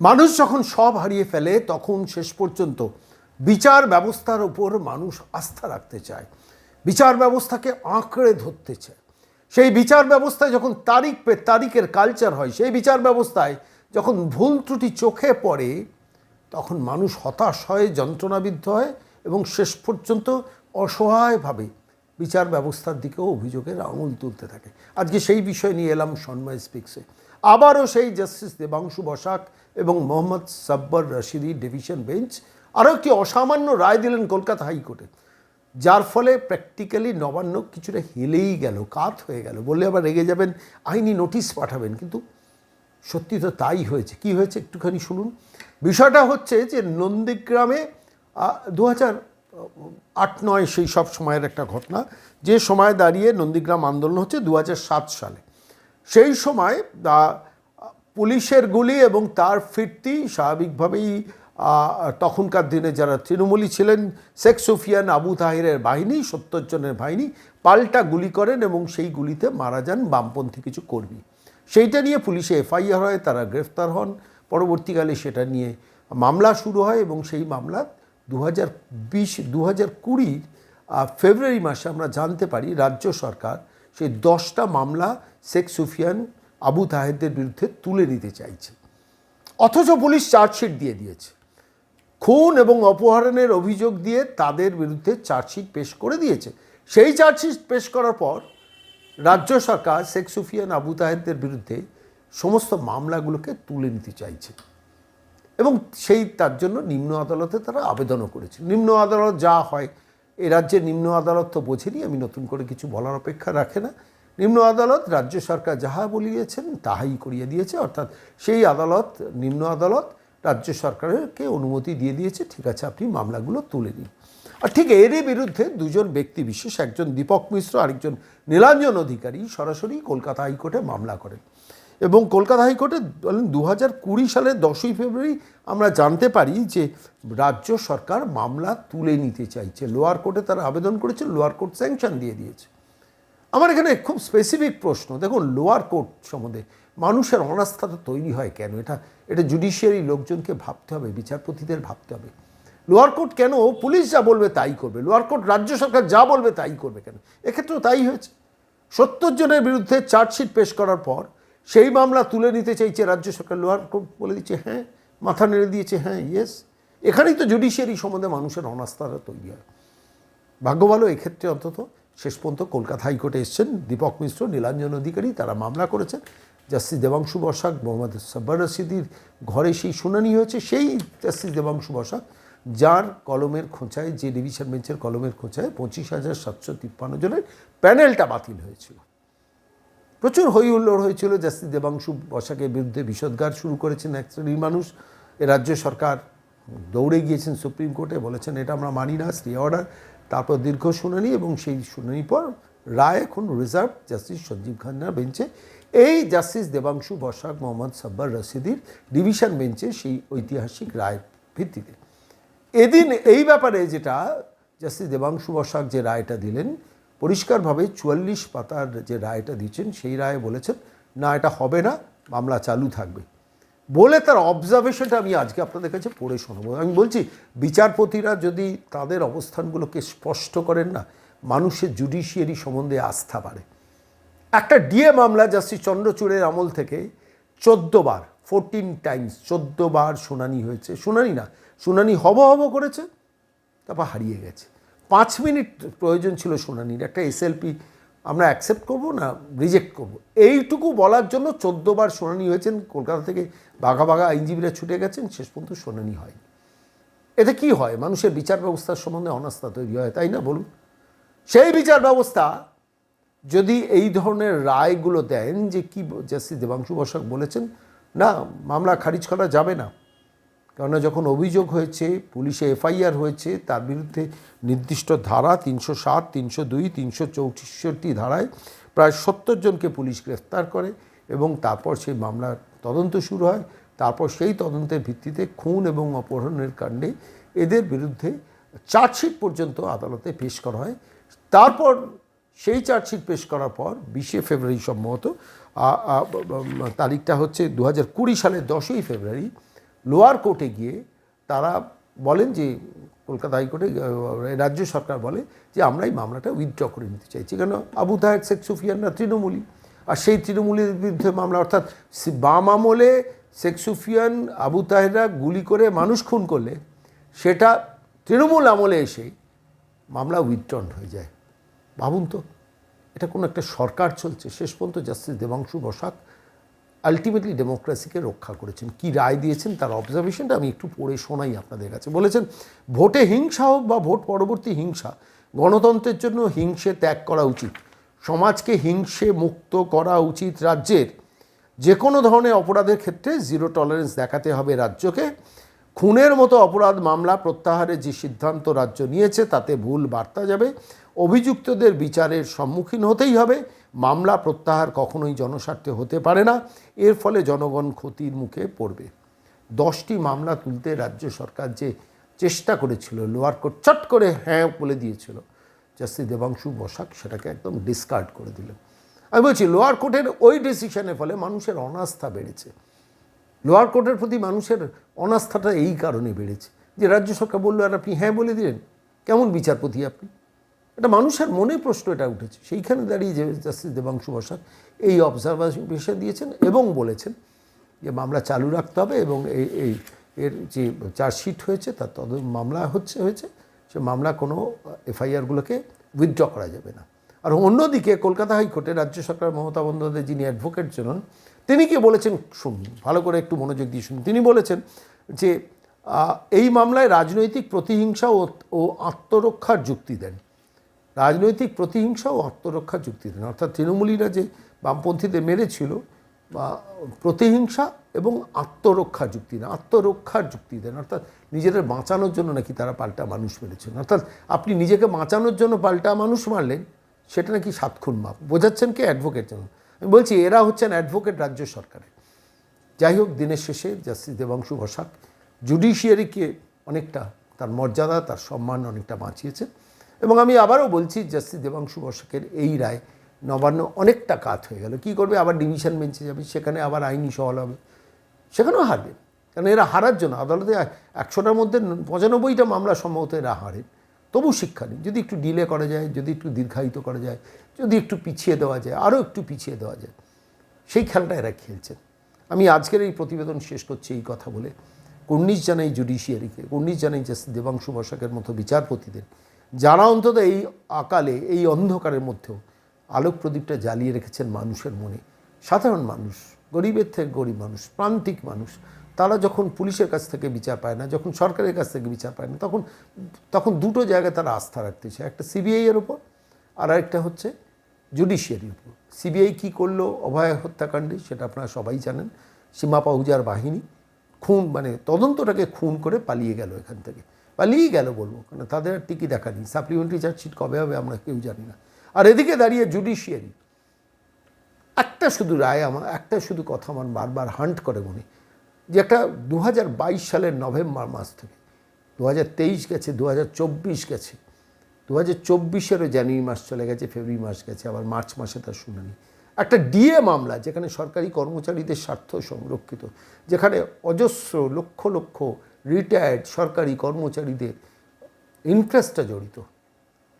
মানুষ যখন সব হারিয়ে ফেলে, তখন শেষ পর্যন্ত বিচার ব্যবস্থার উপর মানুষ আস্থা রাখতে চায়। বিচার ব্যবস্থাকে আঁকড়ে ধরতে চায়। সেই বিচার ব্যবস্থায় যখন তারিখ পে, তারিখের কালচার হয়, সেই বিচার ব্যবস্থায় যখন ভুল ত্রুটি চোখে পড়ে, তখন মানুষ হতাশ হয় যন্ত্রণাবিদ্ধ হয় এবং শেষ পর্যন্ত অসহায়ভাবে বিচার ব্যবস্থার দিকেও অভিযোগের আঙুল তুলতে থাকে। আজকে সেই বিষয় নিয়ে এলাম সন্ময় স্পিক্সে। আবারও সেই জাস্টিস দেবাংশু বসাক এবং মোহাম্মদ সাব্বর রশিদি ডিভিশন বেঞ্চ আরও একটি অসামান্য রায় দিলেন কলকাতা হাইকোর্টে, যার ফলে প্র্যাকটিক্যালি নবান্ন কিছুটা হেলেই গেল, কাত হয়ে গেল। বললে আবার রেগে যাবেন, আইনি নোটিশ পাঠাবেন, কিন্তু সত্যি তো তাই হয়েছে। কি হয়েছে একটুখানি শুনুন। বিষয়টা হচ্ছে যে নন্দীগ্রামে দু হাজার আট, নয় সেই সব সময়ের একটা ঘটনা, যে সময় দাঁড়িয়ে নন্দীগ্রাম আন্দোলন হচ্ছে দু সালে। সেই সময় পুলিশের গুলি এবং তার ফিরতি স্বাভাবিকভাবেই তখনকার দিনে যারা তৃণমূলী ছিলেন, শেখ সুফিয়ান, আবু তাহিরের বাহিনী, সত্তর জনের বাহিনী, পাল্টা গুলি করেন এবং সেই গুলিতে মারা যান বামপন্থী কিছু কর্মী। সেইটা নিয়ে পুলিশে এফআইআর হয়, তারা গ্রেফতার হন। পরবর্তীকালে সেটা নিয়ে মামলা শুরু হয় এবং সেই মামলা দু হাজার বিশ দু হাজার কুড়ির ফেব্রুয়ারি মাসে আমরা জানতে পারি রাজ্য সরকার সেই দশটা মামলা শেখ সুফিয়ান আবু তাহেরদের বিরুদ্ধে তুলে নিতে চাইছে। অথচ পুলিশ চার্জশিট দিয়ে দিয়েছে। খুন এবং অপহরণের অভিযোগ দিয়ে তাদের বিরুদ্ধে চার্জশিট পেশ করে দিয়েছে। সেই চার্জশিট পেশ করার পর রাজ্য সরকার শেখ সুফিয়ান আবু তাহেরদের বিরুদ্ধে সমস্ত মামলাগুলোকে তুলে নিতে চাইছে। এবং সেই তার জন্য নিম্ন আদালতে তারা আবেদনও করেছে। নিম্ন আদালত যা হয়, এ রাজ্যের নিম্ন আদালত তো বোঝেনি, আমি নতুন করে কিছু বলার অপেক্ষা রাখে না। নিম্ন আদালত রাজ্য সরকার যাহা বলিয়েছেন, তাহাই করিয়ে দিয়েছে। অর্থাৎ সেই আদালত, নিম্ন আদালত রাজ্য সরকারকে অনুমতি দিয়ে দিয়েছে। ঠিক আছে, আপনি মামলাগুলো তুলে নিন। আর ঠিক এরই বিরুদ্ধে দুজন ব্যক্তি বিশেষ, একজন দীপক মিশ্র, আরেকজন নীলাঞ্জন অধিকারী সরাসরি কলকাতা হাইকোর্টে মামলা করেন। এবং কলকাতা হাইকোর্টে বলেন দু হাজার কুড়ি সালের দশই ফেব্রুয়ারি আমরা জানতে পারি যে রাজ্য সরকার মামলা তুলে নিতে চাইছে। লোয়ার কোর্টে তারা আবেদন করেছে, লোয়ার কোর্ট স্যাংশন দিয়ে দিয়েছে। আমার এখানে খুব স্পেসিফিক প্রশ্ন। দেখুন লোয়ার কোর্ট সম্বন্ধে মানুষের অনাস্থা তো তৈরি হয় কেন? এটা এটা জুডিশিয়ারি লোকজনকে ভাবতে হবে, বিচারপতিদের ভাবতে হবে। লোয়ার কোর্ট কেন? পুলিশ যা বলবে তাই করবে। লোয়ার কোর্ট রাজ্য সরকার যা বলবে তাই করবে কেন? এক্ষেত্রেও তাই হয়েছে। সত্তর জনের বিরুদ্ধে চার্জশিট পেশ করার পর সেই মামলা তুলে নিতে চাইছে রাজ্য সরকার। লোয়ার কোর্ট বলে দিচ্ছে হ্যাঁ মাথা নেড়ে দিয়েছে হ্যাঁ ইয়েস এখানেই তো জুডিশিয়ারি সম্বন্ধে মানুষের অনাস্থাটা তৈরি হয়। ভাগ্য ভালো এক্ষেত্রে অন্তত। শেষ পর্যন্ত কলকাতা হাইকোর্টে এসছেন দীপক মিশ্র, নীলাঞ্জন অধিকারী, তারা মামলা করেছেন। জাস্টিস দেবাংশু বসাক মোহাম্মদ সাব্বার রশিদির ঘরে সেই শুনানি হয়েছে, সেই জাস্টিস দেবাংশু বসাক যার কলমের খোঁচায়, যে ডিভিশন বেঞ্চের কলমের খোঁচায় পঁচিশ হাজার সাতশো তিপ্পান্ন জনের প্যানেলটা বাতিল হয়েছিল। প্রচুর হই হুল্লোড় হয়েছিল জাস্টিস দেবাংশু বসাকের বিরুদ্ধে, বিষদগার শুরু করেছেন এক শ্রেণির মানুষ। এ রাজ্য সরকার দৌড়ে গিয়েছেন সুপ্রিম কোর্টে, বলেছেন এটা আমরা মানি না, স্টে অর্ডার। তারপর দীর্ঘ শুনানি এবং সেই শুনানির পর রায় এখন রিজার্ভ জাস্টিস সঞ্জীব খান্নার বেঞ্চে। এই জাস্টিস দেবাংশু বসাক, মোহাম্মদ সাব্বার রশিদির ডিভিশন বেঞ্চে সেই ঐতিহাসিক রায়ের ভিত্তিতে। এদিন এই ব্যাপারে যেটা জাস্টিস দেবাংশু বসাক যে রায়টা দিলেন, পরিষ্কারভাবে চুয়াল্লিশ পাতার যে রায়টা দিচ্ছেন, সেই রায়ে বলেছেন, না, এটা হবে না, মামলা চালু থাকবে। বলে তার অবজারভেশনটা আমি আজকে আপনাদের কাছে পড়ে শোনাবো। আমি বলছি, বিচারপতিরা যদি তাদের অবস্থানগুলোকে স্পষ্ট করেন না, মানুষের জুডিশিয়ারি সম্বন্ধে আস্থা বাড়ে। একটা ডিএ মামলা জাস্টিস চন্দ্রচূড়ের আমল থেকে চোদ্দ বার ফোরটিন টাইমস চোদ্দ বার শুনানি হয়েছে। শুনানি না, শুনানি হব হব করেছে, তারপর হারিয়ে গেছে। পাঁচ মিনিট প্রয়োজন ছিল শুনানির। একটা এসএলপি আমরা অ্যাকসেপ্ট করব না রিজেক্ট করব? এইটুকু বলার জন্য চোদ্দ বার শুনানি হয়েছেন। কলকাতা থেকে বাঘা বাঘা আইনজীবীরা ছুটে গেছেন, শেষ পর্যন্ত শুনানি হয়নি। এতে কি হয়? মানুষের বিচার ব্যবস্থার সম্বন্ধে অনাস্থা তৈরি হয়, তাই না? বলুন। সেই বিচার ব্যবস্থা যদি এই ধরনের রায়গুলো দেন যে কি জাস্টিস দেবাংশু বসাক বলেছেন, না, মামলা খারিজ করা যাবে না। কেননা যখন অভিযোগ হয়েছে, পুলিশে এফআইআর হয়েছে, তার বিরুদ্ধে নির্দিষ্ট ধারা তিনশো সাত, তিনশো দুই, তিনশো চৌষট্টি ধারায় প্রায় সত্তর জনকে পুলিশ গ্রেফতার করে এবং তারপর সেই মামলার তদন্ত শুরু হয়। তারপর সেই তদন্তের ভিত্তিতে খুন এবং অপহরণের কাণ্ডে এদের বিরুদ্ধে চার্জশিট পর্যন্ত আদালতে পেশ করা হয়। তারপর সেই চার্জশিট পেশ করার পর বিশে ফেব্রুয়ারি সম্ভবত তারিখটা হচ্ছে দু হাজার কুড়ি সালের দশই ফেব্রুয়ারি লোয়ার কোর্টে গিয়ে তারা বলেন যে, কলকাতা হাইকোর্টে রাজ্য সরকার বলে যে, আমরা এই মামলাটা উইথড্র করে নিতে চাইছি। কেন? আবু তাহের, শেখ সুফিয়ানরা তৃণমূলী আর সেই তৃণমূলের বিরুদ্ধে মামলা, অর্থাৎ বাম আমলে শেখ সুফিয়ান, আবু তাহেররা গুলি করে মানুষ খুন করলে, সেটা তৃণমূল আমলে এসে মামলা উইথড্রন হয়ে যায়। ভাবুন তো, এটা কোনো একটা সরকার চলছে। শেষ পর্যন্ত জাস্টিস দেবাংশু বসাক আলটিমেটলি ডেমোক্রেসিকে রক্ষা করেছেন। কি রায় দিয়েছেন তার অবজারভেশনটা আমি একটু পড়ে শোনাই আপনাদের কাছে। বলেছেন, ভোটে হিংসা হোক বা ভোট পরবর্তী হিংসা, গণতন্ত্রের জন্য হিংসে ত্যাগ করা উচিত। সমাজকে হিংসে মুক্ত করা উচিত রাজ্যের। যে কোনো ধরনের অপরাধের ক্ষেত্রে জিরো টলারেন্স দেখাতে হবে রাজ্যকে। খুনের মতো অপরাধ মামলা প্রত্যাহারের যে সিদ্ধান্ত রাজ্য নিয়েছে, তাতে ভুল বার্তা যাবে। অভিযুক্তদের বিচারের সম্মুখীন হতেই হবে। মামলা প্রত্যাহার কখনোই জনস্বার্থে হতে পারে না। এর ফলে জনগণ ক্ষতির মুখে পড়বে। দশটি মামলা তুলতে রাজ্য সরকার যে চেষ্টা করেছিল লোয়ার কোর্ট চট করে হ্যাঁ বলে দিয়েছিল, জাস্টিস দেবাংশু বসাক সেটাকে একদম ডিসকার্ড করে দিলেন। আমি বলছি লোয়ার কোর্টের ওই ডিসিশনের ফলে মানুষের অনাস্থা বেড়েছে। লোয়ার কোর্টের প্রতি মানুষের অনাস্থাটা এই কারণে বেড়েছে যে রাজ্য সরকার বলল, আর আপনি হ্যাঁ বলে দিলেন? কেমন বিচারপতি আপনি? এটা মানুষের মনে প্রশ্ন এটা উঠেছে। সেইখানে দাঁড়িয়ে যে জাস্টিস দেবাংশু বসাক এই অবজারভেশন দিয়েছেন এবং বলেছেন যে মামলা চালু রাখতে হবে এবং এই এই, এর যে চার্জশিট হয়েছে, তার তদ মামলা হচ্ছে, হয়েছে, সে মামলা কোনো এফআইআরগুলোকে উইথড্র করা যাবে না। আর অন্যদিকে কলকাতা হাইকোর্টে রাজ্য সরকার মমতা বন্দ্যোপাধ্যায় যিনি অ্যাডভোকেট ছিলেন, তিনি কি বলেছেন শুনুন, ভালো করে একটু মনোযোগ দিয়ে শুনুন। তিনি বলেছেন যে এই মামলায় রাজনৈতিক প্রতিহিংসা ও ও আত্মরক্ষার যুক্তি দেন। রাজনৈতিক প্রতিহিংসা ও আত্মরক্ষার যুক্তি দেন। অর্থাৎ তৃণমূলীরা যে বামপন্থীদের মেরেছিল, বা প্রতিহিংসা এবং আত্মরক্ষার যুক্তি দেন। আত্মরক্ষার যুক্তি দেন। অর্থাৎ নিজেদের বাঁচানোর জন্য নাকি তারা পাল্টা মানুষ মেরেছেন। অর্থাৎ আপনি নিজেকে বাঁচানোর জন্য পাল্টা মানুষ মারলেন, সেটা নাকি সাত খুন মাপ। বোঝাচ্ছেন কে? অ্যাডভোকেট জন্য আমি বলছি, এরা হচ্ছেন অ্যাডভোকেট রাজ্য সরকারের। যাই হোক, দিনের শেষে জাস্টিস দেবাংশু বসাক জুডিশিয়ারিকে অনেকটা তার মর্যাদা, তার সম্মান অনেকটা বাঁচিয়েছে এবং আমি আবারও বলছি, জাস্টিস দেবাংশু বসাকের এই রায় নবান্ন অনেকটা কাত হয়ে গেল। কী করবে? আবার ডিভিশন বেঞ্চে যাবে, সেখানে আবার আইনি সহল হবে। সেখানেও হারবে। কারণ এরা হারার জন্য আদালতে একশোটার মধ্যে পঁচানব্বইটা মামলা সম্ভবত এরা হারেন। তবু শিক্ষা নেই যদি একটু ডিলে করা যায়, যদি একটু দীর্ঘায়িত করা যায়, যদি একটু পিছিয়ে দেওয়া যায়, আরও একটু পিছিয়ে দেওয়া যায়, সেই খেলাটা এরা খেলছেন। আমি আজকের এই প্রতিবেদন শেষ করছি এই কথা বলে। কুর্নিশ জানাই জুডিশিয়ারিকে কুর্নিশ জানাই জাস্টিস দেবাংশু বসাকের মতো বিচারপতিদের। যারা অন্তত এই আকালে, এই অন্ধকারের মধ্যেও আলোক প্রদীপটা জ্বালিয়ে রেখেছেন মানুষের মনে। সাধারণ মানুষ, গরিবের থেকে গরিব মানুষ, প্রান্তিক মানুষ, তারা যখন পুলিশের কাছ থেকে বিচার পায় না, যখন সরকারের কাছ থেকে বিচার পায় না, তখন তখন দুটো জায়গায় তারা আস্থা রাখতে চায়। একটা সিবিআইয়ের ওপর আর আরেকটা হচ্ছে জুডিশিয়ারির উপর। সিবিআই কী করল, অভয় হত্যাকাণ্ডে, সেটা আপনারা সবাই জানেন। সীমা পাহুজার বাহিনী খুন মানে তদন্তটাকে খুন করে পালিয়ে গেল এখান থেকে। পালিয়ে গেল বলব কারণ তাদের আর টিকি দেখা নেই। সাপ্লিমেন্টারি চার্জশিট কবে হবে আমরা কেউ জানি না। আর এদিকে দাঁড়িয়ে জুডিশিয়ারি একটা শুধু রায় আমার, একটা শুধু কথা আমার বারবার হান্ট করে মনে, যে একটা দু হাজার বাইশ সালের নভেম্বর মাস থেকে দু হাজার তেইশ গেছে দু হাজার চব্বিশ গেছে দু হাজার চব্বিশেরও জানুয়ারি মাস চলে গেছে, ফেব্রুয়ারি মাস গেছে, আবার মার্চ মাসে তার শুনানি। একটা ডিএ মামলা যেখানে সরকারি কর্মচারীদের স্বার্থ সংরক্ষিত, যেখানে অজস্র লক্ষ লক্ষ রিটায়ার্ড সরকারি কর্মচারীদের ইন্টারেস্টটা জড়িত।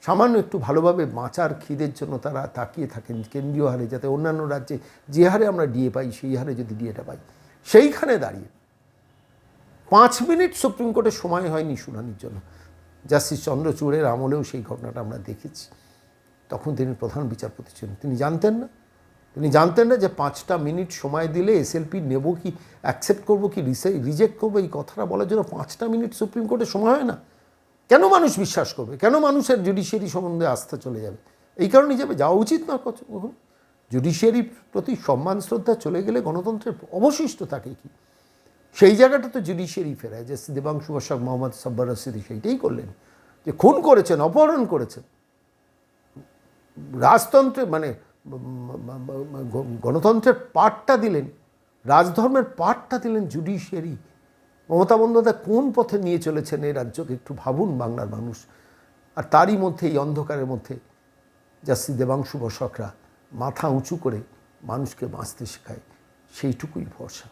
সামান্য একটু ভালোভাবে বাঁচার খিদের জন্য তারা তাকিয়ে থাকেন কেন্দ্রীয় হারে যাতে অন্যান্য রাজ্যে যে হারে আমরা ডিএ পাই, সেই হারে যদি ডিএটা পাই। সেইখানে দাঁড়িয়ে পাঁচ মিনিট সুপ্রিম কোর্টের সময় হয়নি শুনানির জন্য। জাস্টিস চন্দ্রচূড়ের আমলেও সেই ঘটনাটা আমরা দেখেছি। তখন তিনি প্রধান বিচারপতি ছিলেন। তিনি জানতেন না। তিনি জানতেন না যে পাঁচটা মিনিট সময় দিলে এসএলপি নেব কি অ্যাকসেপ্ট করব কি রিজেক্ট করব? এই কথাটা বলার জন্য পাঁচটা মিনিট সুপ্রিম কোর্টে সময় হয় না। কেন মানুষ বিশ্বাস করবে? কেন মানুষের জুডিশিয়ারি সম্বন্ধে আস্থা চলে যাবে? এই কারণেই যাবে। যাওয়া উচিত না কখন জুডিশিয়ারির প্রতি সম্মান, শ্রদ্ধা চলে গেলে গণতন্ত্রের অবশিষ্ট থাকে কি? সেই জায়গাটা তো জুডিশিয়ারি ফেরায়, যে দেবাংশু বসাক, মোহাম্মদ সাব্বার রশিদি সেইটাই করলেন। যে খুন করেছেন, অপহরণ করেছেন। রাজতন্ত্রে মানে গণতন্ত্রের পাঠটা দিলেন, রাজধর্মের পাঠটা দিলেন জুডিশিয়ারি মমতা বন্দ্যোপাধ্যায় কোন পথে নিয়ে চলেছেন এই রাজ্যকে একটু ভাবুন বাংলার মানুষ। আর তারই মধ্যে, এই অন্ধকারের মধ্যে জাস্তি দেবাংশু বসকরা মাথা উঁচু করে মানুষকে বাঁচতে শেখায়, সেইটুকুই ভরসা।